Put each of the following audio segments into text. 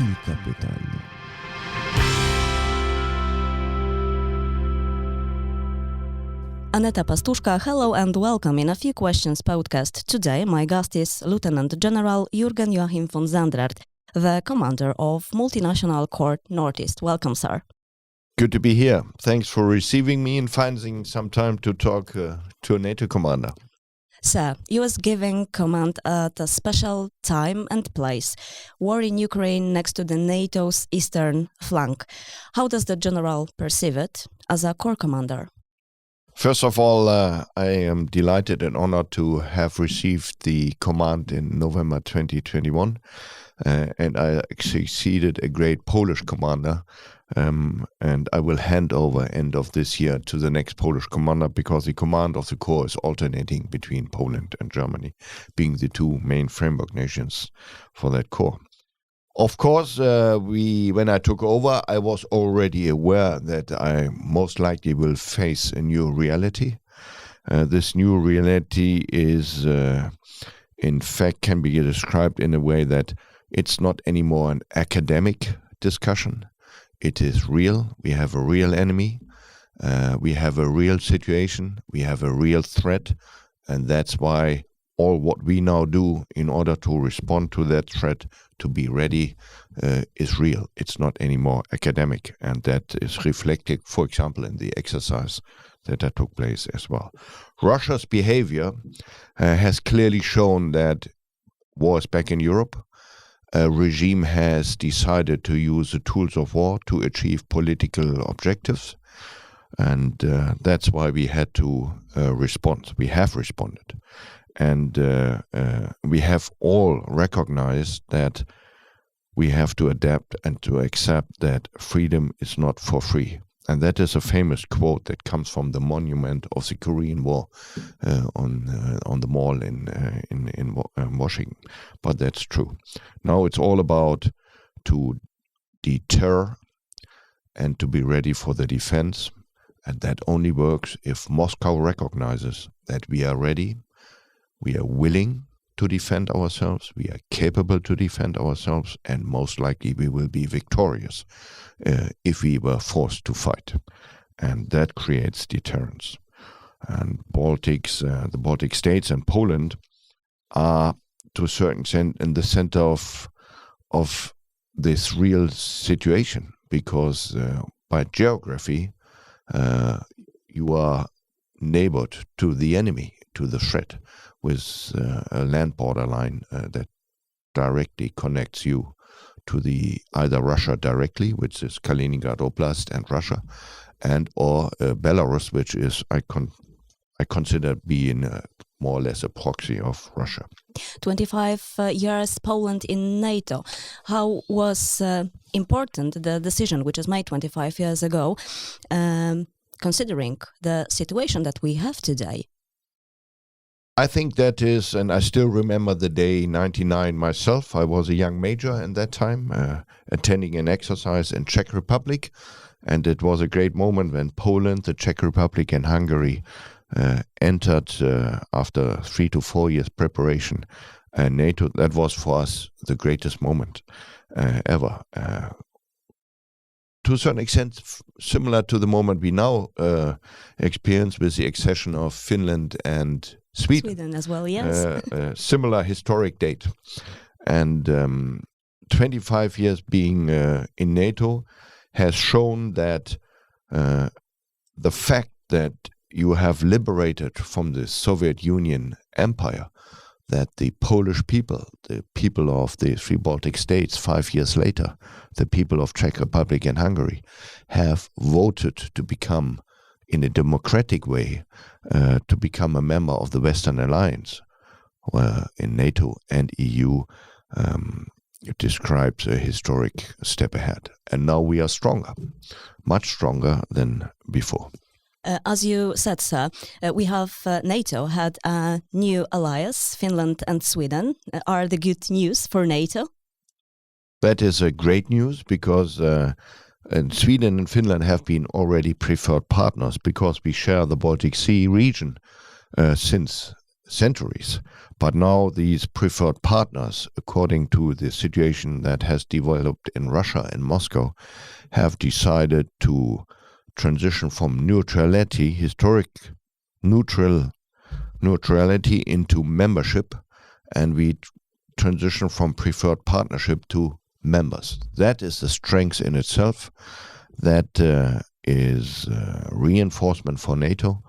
Kilka pytań. Aneta Pastuszka, hello and welcome in a Few Questions podcast. Today, my guest is Lieutenant General Jürgen Joachim von Zandert, the commander of Multinational Court Northeast. Welcome, sir. Good to be here. Thanks for receiving me and finding some time to talk uh, to a NATO commander. Sir, you was giving command at a special time and place. War in Ukraine next to the NATO's eastern flank. How does the general perceive it as a corps commander? First of all, uh, I am delighted and honored to have received the command in November 2021. Uh, and I succeeded a great Polish commander. Um, and I will hand over end of this year to the next Polish commander because the command of the corps is alternating between Poland and Germany, being the two main framework nations for that corps. Of course, uh, we when I took over, I was already aware that I most likely will face a new reality. Uh, this new reality is, uh, in fact, can be described in a way that it's not anymore an academic discussion. It is real. We have a real enemy. Uh, we have a real situation. We have a real threat. And that's why all what we now do in order to respond to that threat, to be ready, uh, is real. It's not anymore academic. And that is reflected, for example, in the exercise that, took place as well. Russia's behavior uh, has clearly shown that wars back in Europe a regime has decided to use the tools of war to achieve political objectives. And uh, that's why we had to uh, respond. We have responded. And uh, uh we have all recognized that we have to adapt and to accept that freedom is not for free. And that is a famous quote that comes from the monument of the Korean War uh, on uh, on the mall in uh, in in um, Washington. But that's true. Now it's all about to deter and to be ready for the defense. And that only works if Moscow recognizes that we are ready, we are willing to defend ourselves, we are capable to defend ourselves, and most likely we will be victorious uh, if we were forced to fight. And that creates deterrence. And Baltics, uh, the Baltic states and Poland are to a certain extent in the center of of this real situation because uh, by geography uh, you are neighbored to the enemy, to the threat with uh, a land borderline uh, that directly connects you to the either Russia directly, which is Kaliningrad Oblast and Russia, and or uh, Belarus, which is I con I consider being uh, more or less a proxy of Russia. 25 uh, years Poland in NATO. How was uh, important the decision which was made 25 years ago, um, considering the situation that we have today? I think that is, and I still remember the day 99 myself. I was a young major in that time, uh, attending an exercise in Czech Republic. And it was a great moment when Poland, the Czech Republic, and Hungary uh, entered uh, after three to four years preparation uh, NATO. That was for us the greatest moment uh, ever. Uh, to a certain extent, similar to the moment we now experience with the accession of Finland and Sweden. Sweden as well, yes. Uh, similar historic date. And um, 25 years being uh, in NATO has shown that uh, the fact that you have liberated from the Soviet Union empire, that the Polish people, the people of the three Baltic states five years later, the people of Czech Republic and Hungary, have voted to become in a democratic way uh, to become a member of the Western Alliance uh, in NATO and EU. Um, it describes a historic step ahead. And now we are stronger, much stronger than before. Uh, as you said, sir, uh, we have uh, NATO had a new alliance, Finland and Sweden. Uh, are the good news for NATO? That is a great news because uh, and Sweden and Finland have been already preferred partners because we share the Baltic Sea region uh, since centuries. But now these preferred partners, according to the situation that has developed in Russia and Moscow, have decided to transition from neutrality, historic neutral neutrality into membership, and we transition from preferred partnership to members. That is the strength in itself. That uh, is uh, reinforcement for NATO,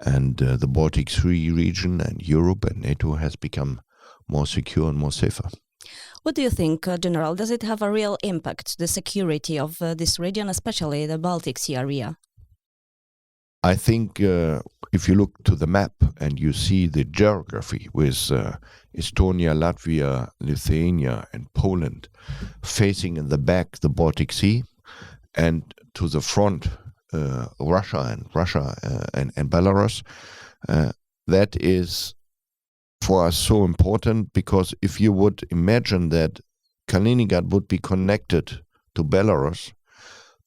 and uh, the Baltic Sea region and Europe and NATO has become more secure and more safer. What do you think, uh, General? Does it have a real impact, the security of uh, this region, especially the Baltic Sea area? I think uh, if you look to the map and you see the geography with uh, Estonia, Latvia, Lithuania, and Poland facing in the back the Baltic Sea, and to the front uh, Russia and Russia uh, and, and Belarus, uh, that is for us so important because if you would imagine that Kaliningrad would be connected to Belarus,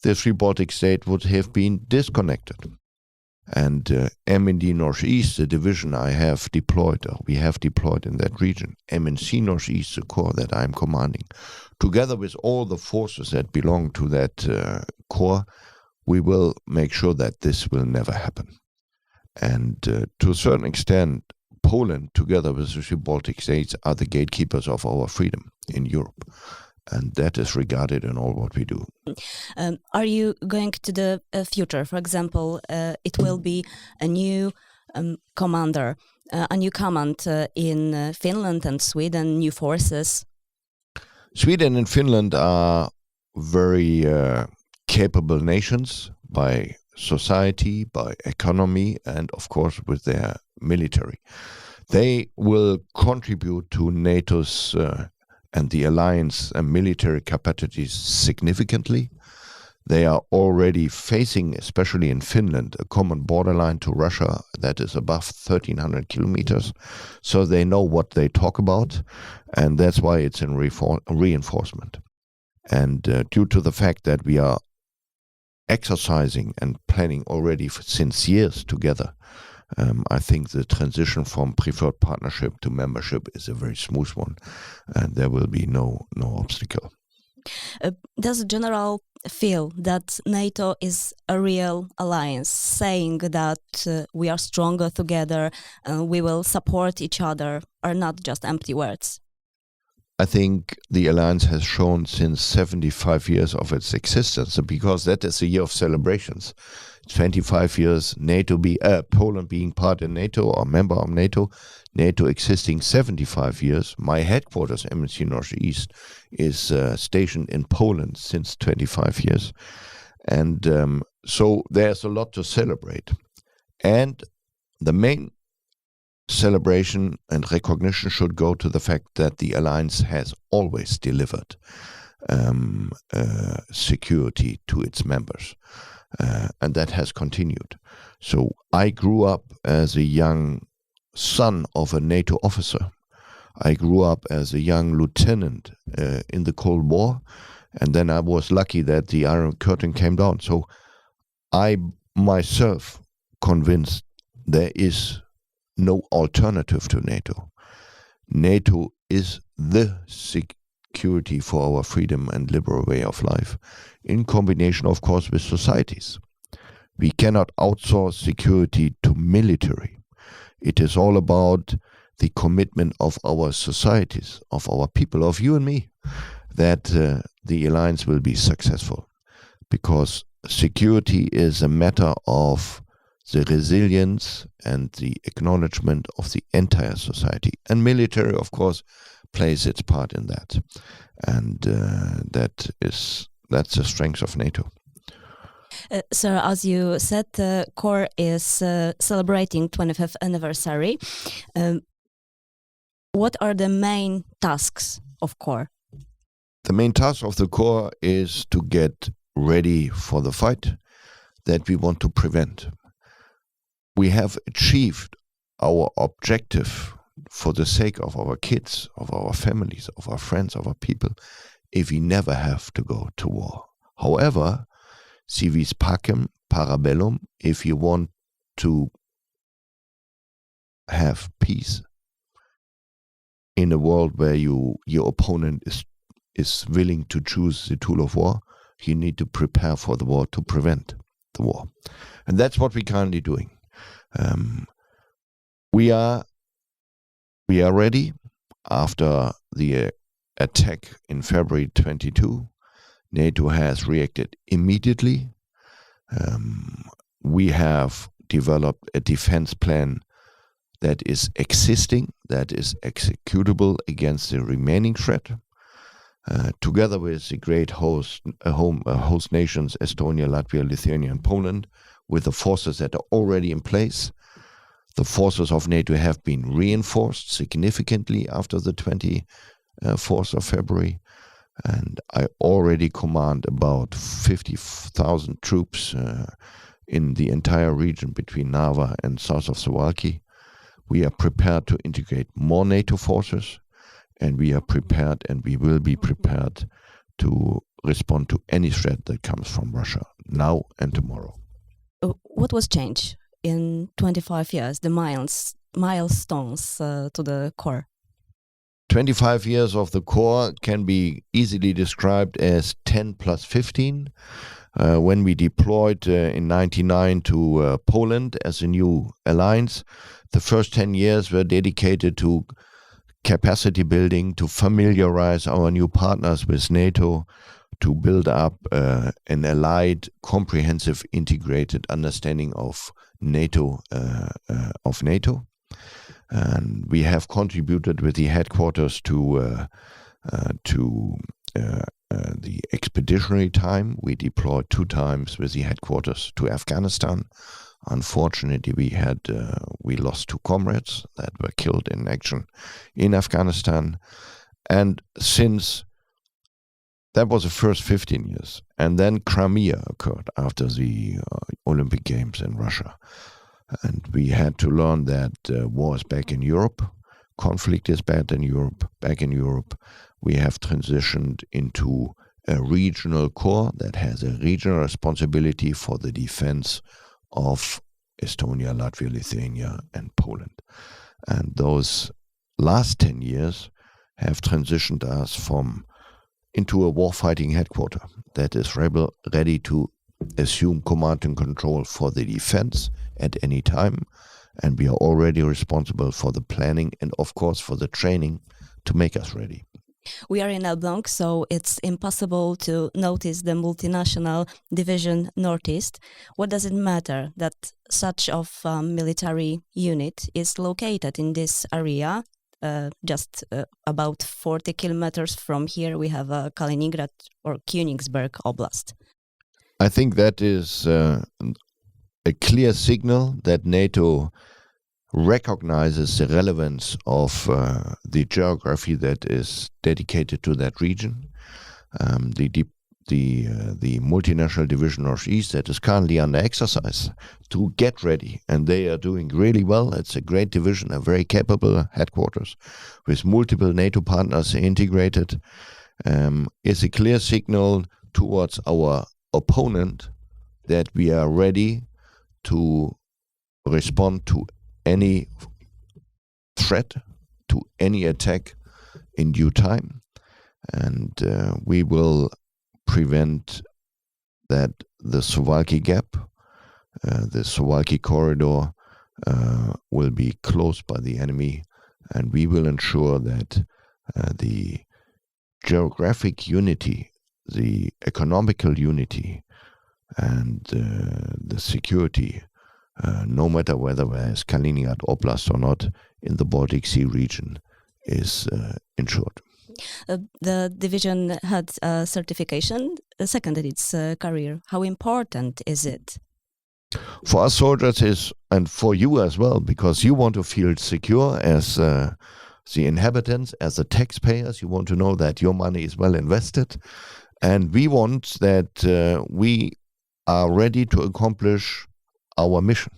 the three Baltic states would have been disconnected. And uh, MND Northeast, the division I have deployed, or we have deployed in that region, MNC Northeast, the corps that I'm commanding, together with all the forces that belong to that uh, corps, we will make sure that this will never happen. And uh, to a certain extent, Poland, together with the Baltic states, are the gatekeepers of our freedom in Europe. And that is regarded in all what we do. Um, are you going to the uh, future? For example, uh, it will be a new um, commander, uh, a new command uh, in uh, Finland and Sweden, new forces. Sweden and Finland are very uh, capable nations by society, by economy, and of course with their military. They will contribute to NATO's uh, and the alliance and military capacities significantly. They are already facing, especially in Finland, a common borderline to Russia that is above 1,300 kilometers. So they know what they talk about, and that's why it's in reinforcement. And uh, due to the fact that we are exercising and planning already since years together, um, I think the transition from preferred partnership to membership is a very smooth one, and there will be no no obstacle. Uh, does the general feel that NATO is a real alliance, saying that uh, we are stronger together, uh, we will support each other, are not just empty words? I think the alliance has shown since 75 years of its existence, because that is a year of celebrations. 25 years NATO be uh, Poland being part of NATO or member of NATO, NATO existing 75 years. My headquarters, MNC Northeast, is uh, stationed in Poland since 25 years, and um, so there's a lot to celebrate. And the main celebration and recognition should go to the fact that the alliance has always delivered um, uh, security to its members, uh, and that has continued. So I grew up as a young son of a NATO officer. I grew up as a young lieutenant uh, in the Cold War, and then I was lucky that the Iron Curtain came down. So I myself convinced there is no alternative to NATO. NATO is the security for our freedom and liberal way of life, in combination, of course, with societies. We cannot outsource security to military. It is all about the commitment of our societies, of our people, of you and me, that uh, the alliance will be successful. Because security is a matter of the resilience and the acknowledgement of the entire society. And military, of course, plays its part in that. And uh, that is that's the strength of NATO. Uh, sir, as you said, the uh, Corps is uh, celebrating 25th anniversary. Um, what are the main tasks of Corps? The main task of the Corps is to get ready for the fight that we want to prevent we have achieved our objective for the sake of our kids, of our families, of our friends, of our people, if we never have to go to war. However, civis pacem parabellum, if you want to have peace in a world where you your opponent is is willing to choose the tool of war, you need to prepare for the war to prevent the war, and that's what we're currently doing. Um, we are we are ready after the uh, attack in February 22. NATO has reacted immediately. Um, we have developed a defense plan that is existing, that is executable against the remaining threat. Uh, together with the great host, uh, home, uh, host nations, Estonia, Latvia, Lithuania, and Poland, with the forces that are already in place. The forces of NATO have been reinforced significantly after the 24th of February. And I already command about 50,000 troops uh, in the entire region between Narva and south of Suwalki. We are prepared to integrate more NATO forces, and we are prepared and we will be prepared to respond to any threat that comes from Russia now and tomorrow. Uh, what was changed in 25 years, the miles, milestones uh, to the core? 25 years of the core can be easily described as 10 plus 15. Uh, when we deployed uh, in 99 to uh, Poland as a new alliance, the first 10 years were dedicated to capacity building, to familiarize our new partners with NATO, to build up uh, an allied, comprehensive, integrated understanding of NATO uh, uh, of NATO. And we have contributed with the headquarters to to uh, the expeditionary time. We deployed two times with the headquarters to Afghanistan. Unfortunately, we had uh, we lost two comrades that were killed in action in Afghanistan, and since that was the first 15 years, and then Crimea occurred after the uh, Olympic Games in Russia, and we had to learn that uh, war is back in Europe, conflict is bad in Europe, back in Europe, we have transitioned into a regional core that has a regional responsibility for the defense of Estonia, Latvia, Lithuania, and Poland. And those last 10 years have transitioned us from into a warfighting headquarter that is rebel, ready to assume command and control for the defense at any time. And we are already responsible for the planning and, of course, for the training to make us ready. We are in Elbląg, so it's impossible to notice the multinational division Northeast. What does it matter that such of um, military unit is located in this area? Uh, just uh, about 40 kilometers from here, we have uh, Kaliningrad or Königsberg Oblast. I think that is uh, a clear signal that NATO recognizes the relevance of uh, the geography that is dedicated to that region. Um, the deep, the uh, the multinational division northeast that is currently under exercise to get ready, and they are doing really well. It's a great division, a very capable headquarters with multiple NATO partners integrated. Um, is a clear signal towards our opponent that we are ready to respond to any threat, to any attack in due time. And uh, we will prevent that the Suwalki gap, uh, the Suwalki corridor, uh, will be closed by the enemy, and we will ensure that uh, the geographic unity, the economical unity, and uh, the security uh, no matter whether there's Kaliningrad Oblast or not, in the Baltic Sea region is uh, ensured. Uh, the division had a certification, uh, seconded its uh, career. How important is it? For us soldiers is, and for you as well, because you want to feel secure as uh, the inhabitants, as the taxpayers. You want to know that your money is well invested, and we want that uh, we are ready to accomplish our mission.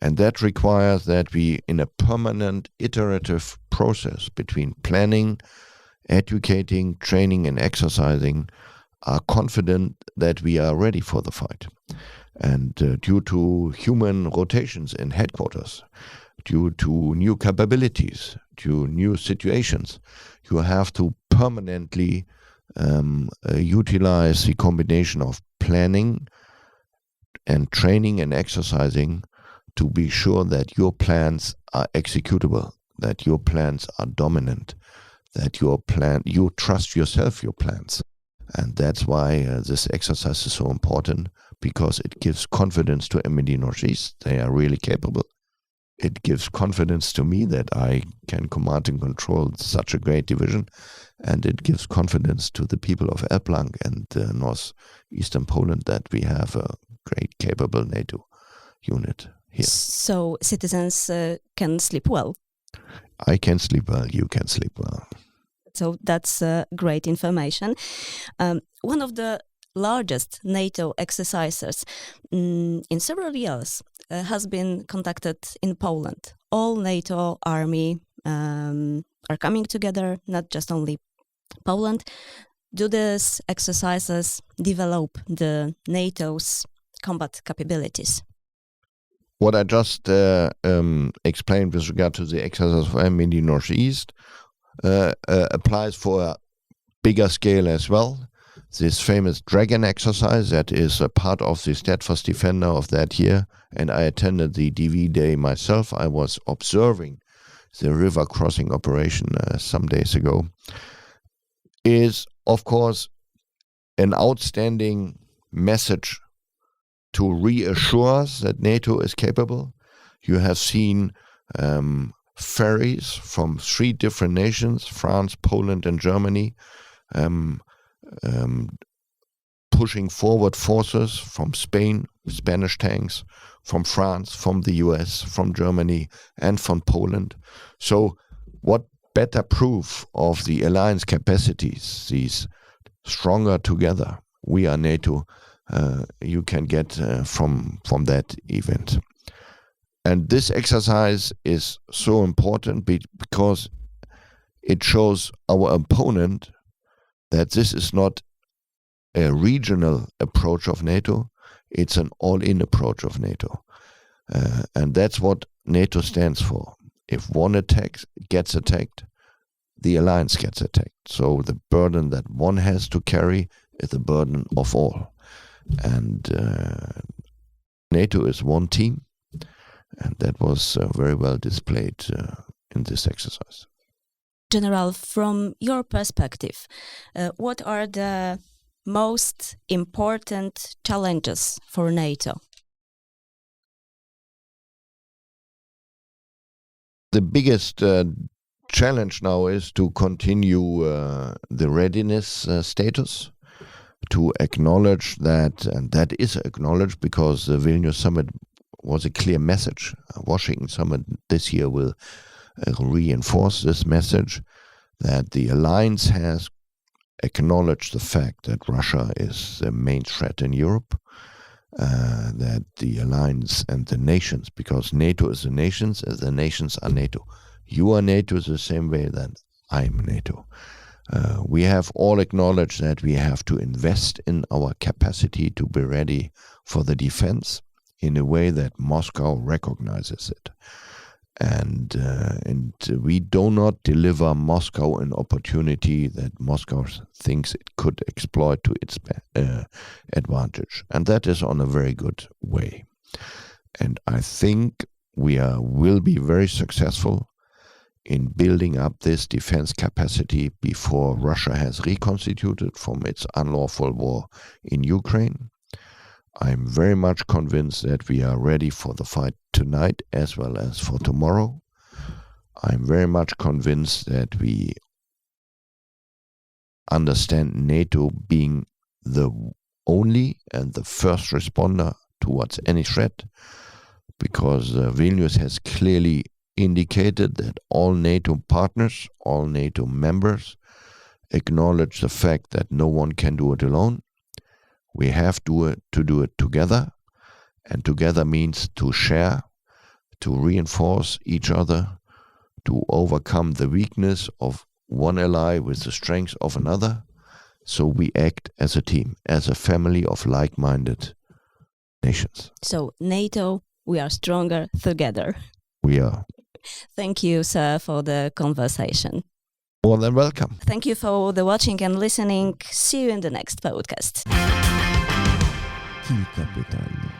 And that requires that we, in a permanent iterative process between planning, educating, training, and exercising, are confident that we are ready for the fight. And uh, due to human rotations in headquarters, due to new capabilities, to new situations. You have to permanently um, uh, utilize the combination of planning and training and exercising to be sure that your plans are executable, that your plans are dominant, that your plan you trust yourself your plans. And that's why uh, this exercise is so important because it gives confidence to MND Northeast. They are really capable. It gives confidence to me that I can command and control such a great division. And it gives confidence to the people of Elblanc and uh, northeastern Poland that we have a great, capable NATO unit here. So citizens uh, can sleep well. I can sleep well, you can sleep well. So that's uh, great information. Um, one of the largest NATO exercises mm, in several years uh, has been conducted in Poland. All NATO army um, are coming together, not just only Poland. Do these exercises develop the NATO's combat capabilities? What I just uh, um, explained with regard to the exercise of M in the Northeast uh, uh, applies for a bigger scale as well. This famous Dragon exercise that is a part of the Steadfast Defender of that year, and I attended the DV day myself. I was observing the river crossing operation uh, some days ago. Is of course an outstanding message to reassure us that NATO is capable. You have seen um, ferries from three different nations France, Poland, and Germany um, um, pushing forward forces from Spain, Spanish tanks, from France, from the US, from Germany, and from Poland. So, what better proof of the alliance capacities, these stronger together, we are NATO, you can get uh, from from that event. And this exercise is so important because it shows our opponent that this is not a regional approach of NATO, it's an all in approach of NATO. Uh, and that's what NATO stands for. If one attacks, gets attacked, the alliance gets attacked. So the burden that one has to carry is the burden of all. And uh, NATO is one team, and that was uh, very well displayed uh, in this exercise. General, from your perspective, uh, what are the most important challenges for NATO? The biggest uh, challenge now is to continue uh, the readiness uh, status, to acknowledge that, and that is acknowledged because the Vilnius summit was a clear message. Washington summit this year will uh, reinforce this message that the alliance has acknowledged the fact that Russia is the main threat in Europe, uh, that the alliance and the nations, because NATO is the nations, as the nations are NATO. You are NATO the same way that I'm NATO. Uh, we have all acknowledged that we have to invest in our capacity to be ready for the defense in a way that Moscow recognizes it. And, uh, and we do not deliver Moscow an opportunity that Moscow thinks it could exploit to its uh, advantage. And that is on a very good way. And I think we are, will be very successful in building up this defense capacity before Russia has reconstituted from its unlawful war in Ukraine. I'm very much convinced that we are ready for the fight tonight as well as for tomorrow. I'm very much convinced that we understand NATO being the only and the first responder towards any threat because uh, Vilnius has clearly indicated that all NATO partners, all NATO members, acknowledge the fact that no one can do it alone we have to, uh, to do it together, and together means to share, to reinforce each other, to overcome the weakness of one ally with the strength of another. So we act as a team, as a family of like minded nations. So, NATO, we are stronger together. We are Thank you, sir, for the conversation. More than welcome. Thank you for the watching and listening. See you in the next podcast. Kilka pytań.